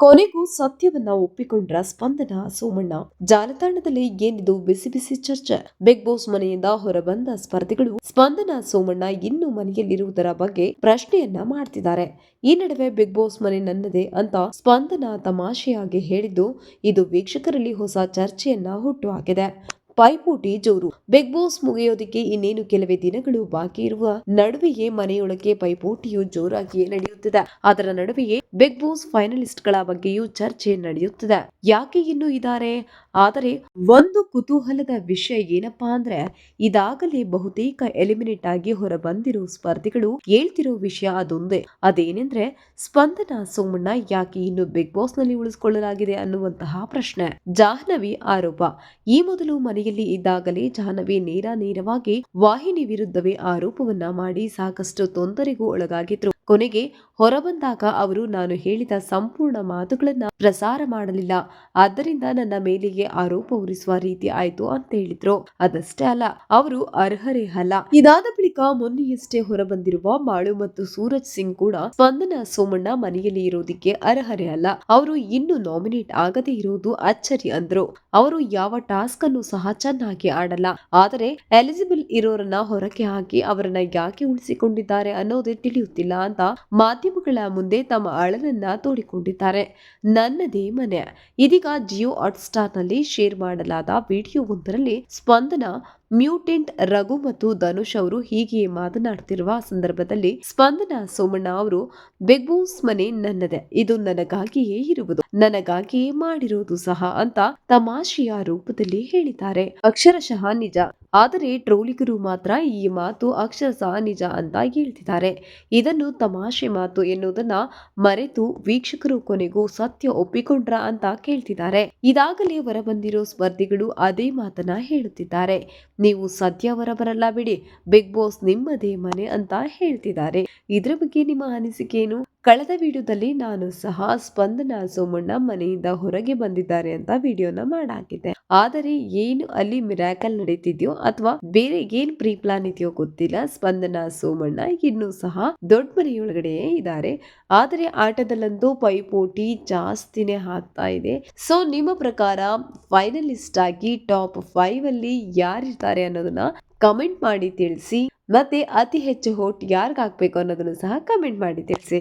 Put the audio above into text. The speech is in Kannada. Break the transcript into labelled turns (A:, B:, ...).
A: ಕೊನೆಗೂ ಸತ್ಯವನ್ನ ಒಪ್ಪಿಕೊಂಡ್ರ ಸ್ಪಂದನ ಸೋಮಣ್ಣ. ಜಾಲತಾಣದಲ್ಲಿ ಏನಿದು ಬಿಸಿ ಬಿಸಿ ಚರ್ಚೆ. ಬಿಗ್ ಬಾಸ್ ಮನೆಯಿಂದ ಹೊರಬಂದ ಸ್ಪರ್ಧಿಗಳು ಸ್ಪಂದನ ಸೋಮಣ್ಣ ಇನ್ನೂ ಮನೆಯಲ್ಲಿರುವುದರ ಬಗ್ಗೆ ಪ್ರಶ್ನೆಯನ್ನ ಮಾಡ್ತಿದ್ದಾರೆ. ಈ ನಡುವೆ ಬಿಗ್ ಬಾಸ್ ಮನೆ ನನ್ನದೇ ಅಂತ ಸ್ಪಂದನ ತಮಾಷೆಯಾಗಿ ಹೇಳಿದ್ದು, ಇದು ವೀಕ್ಷಕರಲ್ಲಿ ಹೊಸ ಚರ್ಚೆಯನ್ನ ಹುಟ್ಟುಹಾಕಿದೆ ಪೈಪೋಟಿ ಜೋರು. ಬಿಗ್ ಬಾಸ್ ಮುಗಿಯೋದಕ್ಕೆ ಇನ್ನೇನು ಕೆಲವೇ ದಿನಗಳು ಬಾಕಿ ಇರುವ ನಡುವೆಯೇ ಮನೆಯೊಳಗೆ ಪೈಪೋಟಿಯು ಜೋರಾಗಿಯೇ ನಡೆಯುತ್ತಿದೆ. ಅದರ ನಡುವೆಯೇ ಬಿಗ್ ಬಾಸ್ ಫೈನಲಿಸ್ಟ್ಗಳ ಬಗ್ಗೆಯೂ ಚರ್ಚೆ ನಡೆಯುತ್ತಿದೆ. ಯಾಕೆ ಇನ್ನು ಇದ್ದಾರೆ? ಆದರೆ ಒಂದು ಕುತೂಹಲದ ವಿಷಯ ಏನಪ್ಪಾ ಅಂದ್ರೆ, ಇದಾಗಲೇ ಬಹುತೇಕ ಎಲಿಮಿನೇಟ್ ಆಗಿ ಹೊರಬಂದಿರೋ ಸ್ಪರ್ಧಿಗಳು ಹೇಳ್ತಿರೋ ವಿಷಯ ಅದೊಂದೇ. ಅದೇನೆಂದ್ರೆ, ಸ್ಪಂದನ ಸೋಮಣ್ಣ ಯಾಕೆ ಇನ್ನು ಬಿಗ್ ಬಾಸ್ನಲ್ಲಿ ಉಳಿಸಿಕೊಳ್ಳಲಾಗಿದೆ ಅನ್ನುವಂತಹ ಪ್ರಶ್ನೆ. ಜಾಹ್ನವಿ ಆರೋಪ. ಈ ಮೊದಲು ಮನೆಯಲ್ಲಿ ಇದ್ದಾಗಲೇ ಜಾಹ್ನವಿ ನೇರ ನೇರವಾಗಿ ವಾಹಿನಿ ವಿರುದ್ಧವೇ ಆರೋಪವನ್ನ ಮಾಡಿ ಸಾಕಷ್ಟು ತೊಂದರೆಗೂ ಒಳಗಾಗಿದ್ರು. ಕೊನೆಗೆ ಹೊರಬಂದಾಗ ಅವರು, ನಾನು ಹೇಳಿದ ಸಂಪೂರ್ಣ ಮಾತುಗಳನ್ನ ಪ್ರಸಾರ ಮಾಡಲಿಲ್ಲ. ಆದ್ದರಿಂದ ನನ್ನ ಮೇಲಿಗೆ ಆರೋಪ ಹೊರಿಸುವ ರೀತಿ ಆಯ್ತು ಅಂತ ಹೇಳಿದ್ರು. ಅದಷ್ಟೇ ಅಲ್ಲ, ಅವರು ಅರ್ಹರೇ ಅಲ್ಲ. ಇದಾದ ಬಳಿಕ ಮೊನ್ನೆಯಷ್ಟೇ ಹೊರಬಂದಿರುವ ಮಾಳು ಮತ್ತು ಸೂರಜ್ ಸಿಂಗ್ ಕೂಡ ಸ್ಪಂದನ ಸೋಮಣ್ಣ ಮನೆಯಲ್ಲಿ ಇರೋದಿಕ್ಕೆ ಅರ್ಹರೇ ಅಲ್ಲ. ಅವರು ಇನ್ನು ನಾಮಿನೇಟ್ ಆಗದೇ ಇರೋದು ಅಚ್ಚರಿ ಅಂದ್ರು. ಅವರು ಯಾವ ಟಾಸ್ಕ್ ಅನ್ನು ಸಹ ಚೆನ್ನಾಗಿ ಆಡಲ್ಲ. ಆದರೆ ಎಲಿಜಿಬಲ್ ಇರೋರನ್ನ ಹೊರಕೆ ಹಾಕಿ ಅವರನ್ನ ಯಾಕೆ ಉಳಿಸಿಕೊಂಡಿದ್ದಾರೆ ಅನ್ನೋದೇ ತಿಳಿಯುತ್ತಿಲ್ಲ ಅಂತ ಮಾಧ್ಯಮಗಳ ಮುಂದೆ ತಮ್ಮ ಅಳಲನ್ನ ತೋಡಿಕೊಂಡಿದ್ದಾರೆ. ನನ್ನದೇ ಮನೆ. ಇದೀಗ ಜಿಯೋ ನಲ್ಲಿ ಶೇರ್ ಮಾಡಲಾದ ವಿಡಿಯೋ ಒಂದರಲ್ಲಿ ಸ್ಪಂದನ, ಮ್ಯೂಟೆಂಟ್ ರಘು ಮತ್ತು ಧನುಷ್ ಅವರು ಹೀಗೆ ಮಾತನಾಡುತ್ತಿರುವ ಸಂದರ್ಭದಲ್ಲಿ ಸ್ಪಂದನ ಸೋಮಣ್ಣ ಅವರು, ಬಿಗ್ ಬಾಸ್ ಮನೆ ನನ್ನದೇ. ಇದು ನನಗಾಗಿಯೇ ಇರುವುದು. ನನಗಾಗಿಯೇ ಮಾಡಿರುವುದು ಸಹ ಅಂತ ತಮಾಷೆಯ ರೂಪದಲ್ಲಿ ಹೇಳಿದ್ದಾರೆ. ಅಕ್ಷರಶಃ ನಿಜ. ಆದರೆ ಟ್ರೋಲಿಗರು ಮಾತ್ರ ಈ ಮಾತು ಅಕ್ಷರಶಃ ನಿಜ ಅಂತ ಹೇಳ್ತಿದ್ದಾರೆ. ಇದನ್ನು ತಮಾಷೆ ಮಾತು ಎನ್ನುವುದನ್ನ ಮರೆತು ವೀಕ್ಷಕರು ಕೊನೆಗೂ ಸತ್ಯ ಒಪ್ಪಿಕೊಂಡ್ರ ಅಂತ ಕೇಳ್ತಿದ್ದಾರೆ. ಇದಾಗಲೇ ಹೊರಬಂದಿರೋ ಸ್ಪರ್ಧಿಗಳು ಅದೇ ಮಾತನ್ನ ಹೇಳುತ್ತಿದ್ದಾರೆ. ನೀವು ಸದ್ಯ ಹೊರಬರಲ್ಲ ಬಿಡಿ, ಬಿಗ್ ಬಾಸ್ ನಿಮ್ಮದೇ ಮನೆ ಅಂತ ಹೇಳ್ತಿದ್ದಾರೆ. ಇದ್ರ ಬಗ್ಗೆ ನಿಮ್ಮ ಅನಿಸಿಕೆ ಏನು? ಕಳೆದ ವಿಡಿಯೋದಲ್ಲಿ ನಾನು ಸಹ ಸ್ಪಂದನ ಸೋಮಣ್ಣ ಮನೆಯಿಂದ ಹೊರಗೆ ಬಂದಿದ್ದಾರೆ ಅಂತ ವಿಡಿಯೋನ ಮಾಡಾಕಿದ್ದೆ. ಆದರೆ ಏನು ಅಲ್ಲಿ ಮಿರಾಕಲ್ ನಡೀತಿದ್ಯೋ ಅಥವಾ ಬೇರೆ ಏನ್ ಪ್ರೀ ಪ್ಲಾನ್ ಇದೆಯೋ ಗೊತ್ತಿಲ್ಲ. ಸ್ಪಂದನ ಸೋಮಣ್ಣ ಇನ್ನೂ ಸಹ ದೊಡ್ಡ ಮನೆಯೊಳಗಡೆಯೇ ಇದ್ದಾರೆ. ಆದರೆ ಆಟದಲ್ಲಂತೂ ಪೈಪೋಟಿ ಜಾಸ್ತಿನೇ ಆಗ್ತಾ ಇದೆ. ಸೊ ನಿಮ್ಮ ಪ್ರಕಾರ ಫೈನಲಿಸ್ಟ್ ಆಗಿ ಟಾಪ್ ಫೈವ್ ಅಲ್ಲಿ ಯಾರಿರ್ತಾರೆ ಅನ್ನೋದನ್ನ ಕಮೆಂಟ್ ಮಾಡಿ ತಿಳಿಸಿ. ಮತ್ತೆ ಅತಿ ಹೆಚ್ಚು ಹೋಟ್ ಯಾರಿಗಾಗಬೇಕು ಅನ್ನೋದನ್ನು ಸಹ ಕಮೆಂಟ್ ಮಾಡಿ ತಿಳಿಸಿ.